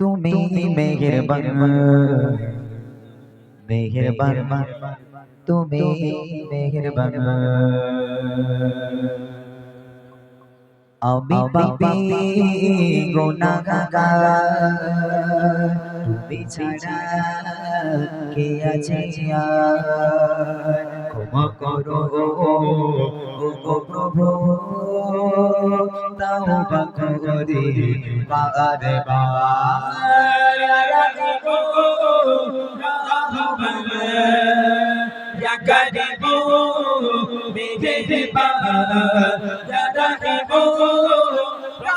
তুমি মেহেরবান মেহেরবান তুমি মেহেরবান আমি পাপি গুনাহগার তুমি ছাড়া কে আছে আর ক্ষমা করো ও প্রভু তাওবা করে বারে বার Ya karibu bidhi ba ya rahibu ya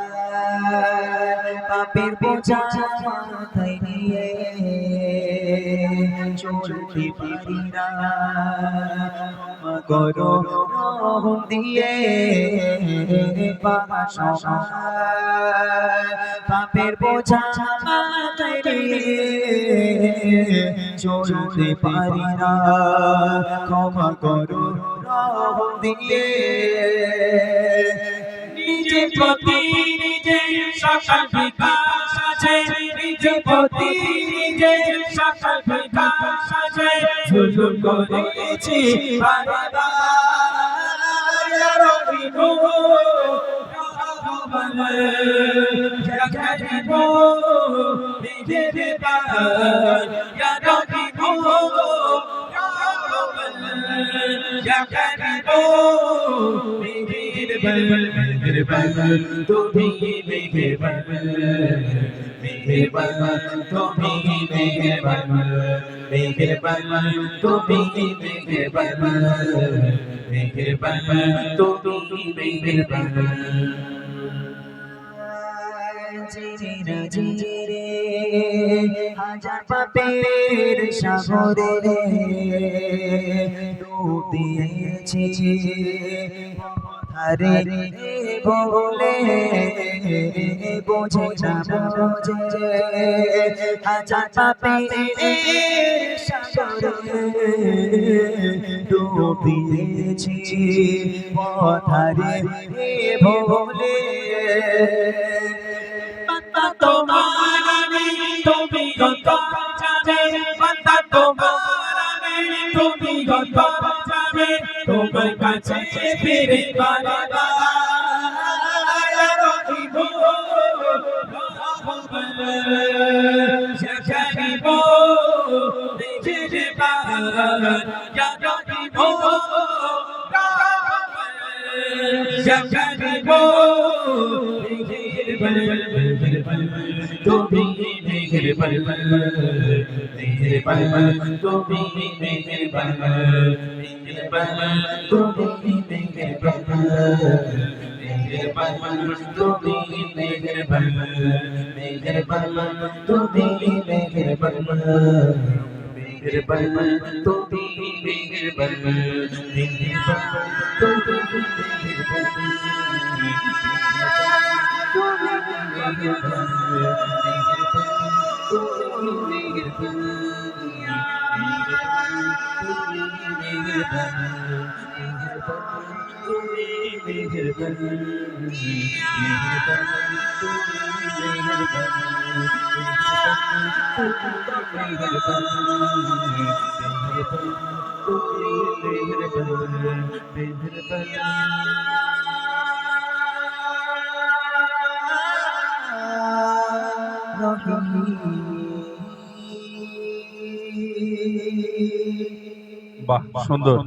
পাপের বোঝা মাথায় নিয়ে চলতে পারি না। করো রহম দিয়ে পাপের বোঝা মাথায় নিয়ে চলতে পারি না। ক্ষমা করো দিয়ে। নিজে প্রতি নিজে সকল বিকাশ আছে। নিজে প্রতি নিজে সকল বিকাশ আছে। জুলুম করেছি বারবার জাগারিবো মেহেরবান তুমি মেহেরবান মেহেরবান তুমি মেহেরবান মেহেরবান তুমি মেহেরবান মেহেরবান তুমি মেহেরবান জিরে জিরে হাজার পাপের সাগরে ডুব দিয়েছি। আরে বলে বোঝে না বোঝে হাজার পাপের সাগরে ডুব দিয়েছি পথারে তোমার তোমার তুমি গত যাবে তোমার কাছে ফিরে বারবার। রহিব জাগারিব নিজের বান ইয়া রহিব জাগারিব তুমি মেহেরবান মেহেরবান তুমি মেহেরবান মেহেরবান তুমি মেহেরবান মেহেরবান তুমি মেহেরবান তুমি মেহেরবান মেহেরবান তুমি মেহেরবান মেহেরবান তুমি বাহ সুন্দর।